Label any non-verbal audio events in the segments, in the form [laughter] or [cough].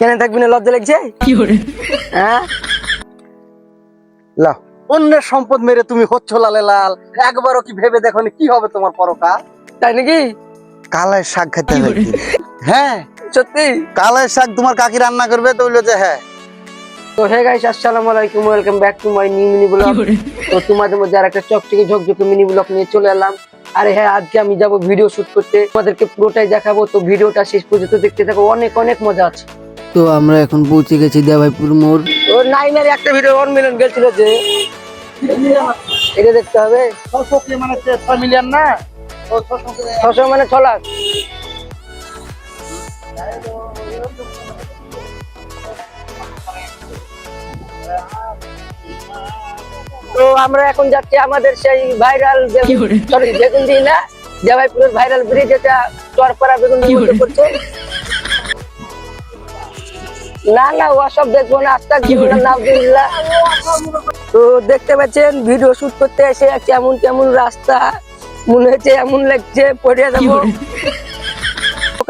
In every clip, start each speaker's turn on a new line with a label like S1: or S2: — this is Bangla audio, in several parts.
S1: কেন থাকবি না? লজ্জা লাগছে? হ্যাঁ?
S2: লাও অন্যের সম্পদ মেরে তুমি হচ্ছ লালে লাল। একবারও কি ভেবে দেখো কি হবে তোমার পরকাল?
S1: তাই নাকি?
S2: কালের শাক খেতে হবে। হ্যাঁ
S1: সত্যি?
S2: কালের শাক তোমার কাকি রান্না করবে তো বলল যে হ্যাঁ।
S1: তো হে গাইস আসসালামু আলাইকুম welcome back to my new mini blog তো তোমাদের মধ্যে আর একটা চকচকে ঝকঝকে মিনি ব্লগ নিয়ে চলে এলাম। আরে হ্যাঁ আজকে আমি যাব ভিডিও শুট করতে। তোমাদেরকে পুরোটাই দেখাবো। তো ভিডিওটা শেষ পর্যন্ত দেখতে থাকো। অনেক অনেক মজা আছে।
S3: তো আমরা এখন পৌঁছে গেছি দেবাইপুর মোড়।
S1: ও নাইনের একটা ভিডিও ওয়ান মিলিয়ন গেছিল যে এটা দেখতে হবে।
S2: ছশো কে মানে ছয় মিলিয়ন না? ও ছশো
S1: মানে ছ লাখ। তো আমরা এখন যাচ্ছি আমাদের সেই ভাইরাল সরি বেগুন দিই না জামাইপুরের ভাইরাল ব্রিজ এটা চরপাড়া বেগুন পড়ছে। না না ওসব দেখব না আস্তাক নাউজুবিল্লাহ তো দেখতে পাচ্ছেন ভিডিও শুট করতে এসে কেমন কেমন রাস্তা মনে হচ্ছে এমন লাগছে পড়ে যাব।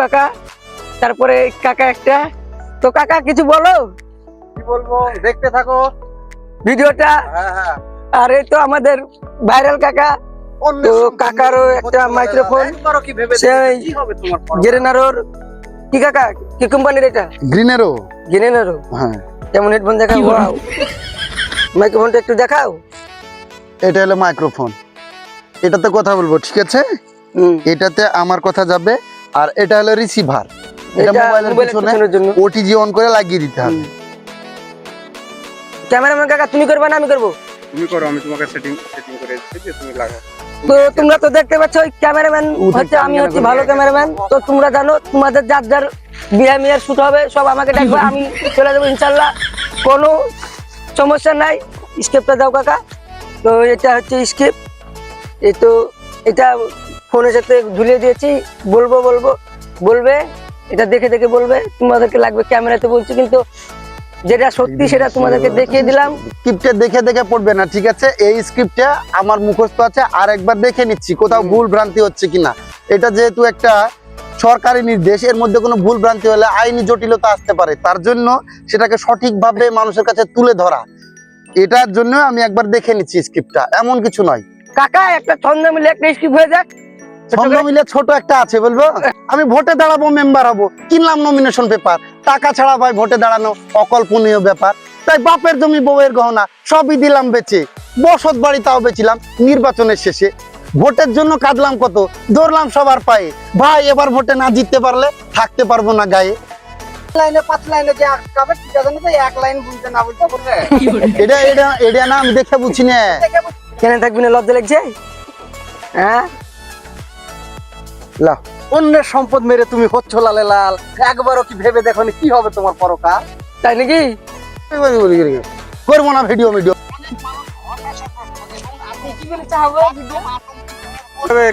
S1: কাকা তারপরে কাকা একটা তো কাকা কিছু বলো?
S2: কি বলব দেখতে থাকো।
S1: ভিডিওটা?
S2: হ্যাঁ হ্যাঁ।
S1: আর এই তো আমাদের ভাইরাল কাকা তো কাকারও একটা। মাইক্রোফোন,
S2: কি ভেবে
S1: সেই
S2: কি
S1: জেরেনারোর কি কাকা কি কোম্পানির এটা?
S2: গ্রিনেরও
S1: জেরেনারো
S2: হ্যাঁ।
S1: কেমন হেডফোন দেখাও? ওয়াও মাইক্রোফোনটা একটু দেখাও।
S2: এটা হলো মাইক্রোফোন এটাতে কথা বলব ঠিক আছে? এটাতে আমার কথা যাবে আর এটা হলো রিসিভার এটা মোবাইলের
S1: মোবাইলের
S2: পিছনে
S1: পিছনের জন্য।
S2: ওটিজি অন করে লাগিয়ে দিতে হবে।
S1: ক্যামেরাম্যান কাকা তুমি করবে না আমি করব?
S4: তুমি করো আমি তোমাকে সেটিং সেটিং করে দিচ্ছি যে তুমি লাগাও।
S1: তো তোমরা তো দেখতে পাচ্ছ ওই ক্যামেরাম্যান হচ্ছে আমি হচ্ছে ভালো ক্যামেরাম্যান তো তোমরা জানো তোমাদের যার যার বিয়ে মিয়ার শুট হবে সব আমাকে ডাকবে [laughs] আমি চলে যাব ইনশাল্লাহ। কোনো সমস্যা নাই স্কেপটা দাও কাকা। তো এটা হচ্ছে স্কেপ এই তো এটা ফোনের সাথে ঝুলিয়ে দিয়েছি বলব বলব বলবে এটা দেখে দেখে বলবে। তোমাদেরকে লাগবে ক্যামেরাতে বলছি কিন্তু যেটা সত্যি সেটা তোমাদেরকে দেখিয়ে দিলাম।
S2: স্ক্রিপ্টে দেখে দেখে পড়বে না ঠিক আছে? এই স্ক্রিপ্টটা আমার মুখস্থ আছে আর একবার দেখে নিচ্ছি কোথাও ভুল ভ্রান্তি হচ্ছে কিনা। এটা যেহেতু একটা সরকারি নির্দেশ এর মধ্যে কোনো ভুল ভ্রান্তি হলে আইনি জটিলতা আসতে পারে। তার জন্য সেটাকে সঠিকভাবে মানুষের কাছে তুলে ধরা। এটার জন্য আমি একবার দেখে নিচ্ছি স্ক্রিপ্টটা। এমন কিছু নয়।
S1: কাকা একটা ছন্দ মিলে একটা স্কিপ হয়ে যাক।
S2: ছন্দ মিলে ছোট একটা আছে বলব? আমি ভোটে দাঁড়াবো মেম্বার হব। কিনলাম নমিনেশন পেপার টাকা ছাড়া ভাই ভোটে দাঁড়ানো অকল্পনীয় ব্যাপার। তাই বাপের জমি বউয়ের গহনা সবই দিলাম বেচে বসত বাড়ি তাও বেচিলাম নির্বাচনের শেষে। ভোটের জন্য কাঁদলাম কত দৌড়লাম সবার পায়ে। ভাই এবার ভোটে না জিততে পারলে থাকতে পারব না গায়ে। লাইনে পাঁচ লাইনে যে আটকাবে এক লাইন বুঝতে না বুঝতে এটা এটা এটা না আমি দেখে বুঝছি না।
S1: কেন থাকবি না লজ্জা লাগছে? হ্যাঁ?
S2: অন্যের সম্পদ মেরে তুমি হচ্ছ লালে লাল। একবারও কি ভেবে দেখো কি হবে তোমার পরকাল
S1: তাই নাকি?
S2: করব না ভিডিও ভিডিও।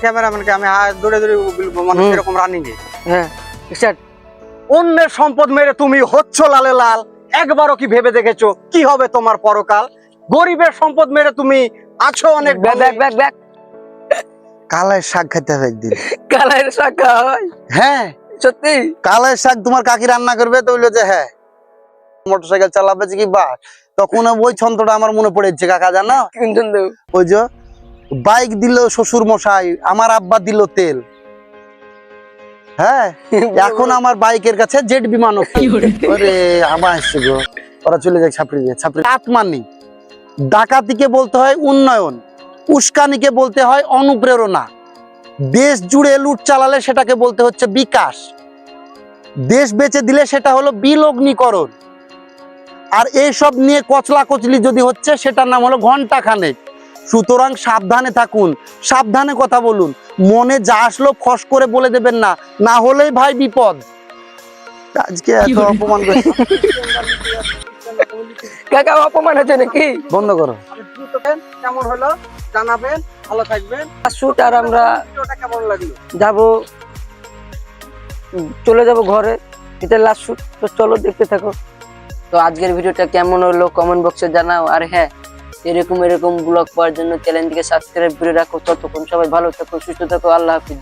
S4: ক্যামেরাম্যানকে আমি দৌড়ে দৌড়ে মানে এরকম রানিং
S1: হ্যাঁ
S2: অন্যের সম্পদ মেরে তুমি হচ্ছ লালে লাল। একবারও কি ভেবে দেখেছ কি হবে তোমার পরকাল? গরিবের সম্পদ মেরে তুমি আছো অনেক
S1: ব্যাক ব্যাক ব্যাক
S2: কালের শাক খেতে হবে একদিন।
S1: কালারের শাখা হয়?
S2: হ্যাঁ।
S1: সত্যি?
S2: কালের শাক তোমার কাকি রান্না করবে তো বলল যে হ্যাঁ। মোটরসাইকেল চালাবে যে কি বাস তখন ওই ছন্দটা আমার মনে পড়েছে কাকা জানো? ওই যে বাইক দিল শ্বশুর মশাই আমার আব্বা দিল তেল। হ্যাঁ? [laughs] এখন আমার বাইকের কাছে জেট বিমান [laughs] ওরে গো। ওরা চলে যায় ছাপড়ি দিয়ে ছাপড়ি আত্মানি ডাকাতিকে বলতে হয় উন্নয়ন। উস্কানিকে বলতে হয় অনুপ্রেরণা। দেশ জুড়ে লুট চালালে সেটাকে বলতে হচ্ছে বিকাশ। দেশ বেচে দিলে সেটা হলো বিলগ্নিকরণ। আর এইসব নিয়ে কচলা কচলি যদি হচ্ছে সেটার নাম হলো ঘণ্টা খানেক সুতরাং সাবধানে থাকুন সাবধানে কথা বলুন। মনে যা আসলো ফস করে বলে দেবেন না না হলেই ভাই বিপদ। আজকে এত অপমান [laughs]
S1: কাকা অপমান হচ্ছে নাকি?
S2: বন্ধ করো।
S4: কেমন হলো জানাবেন ভালো থাকবেন।
S1: শুট আর আমরা
S4: কেমন লাগল?
S1: যাব চলে যাব ঘরে। এটা লাস্ট শুট তো চলো দেখতে থাকো। তো আজকের ভিডিওটা কেমন হলো কমেন্ট বক্সে জানাও। আর হ্যাঁ এরকম এরকম ব্লগ পাওয়ার জন্য চ্যানেলটিকে সাবস্ক্রাইব করে রাখো। ততক্ষণ সবাই ভালো থাকো সুস্থ থাকো। আল্লাহ হাফিজ।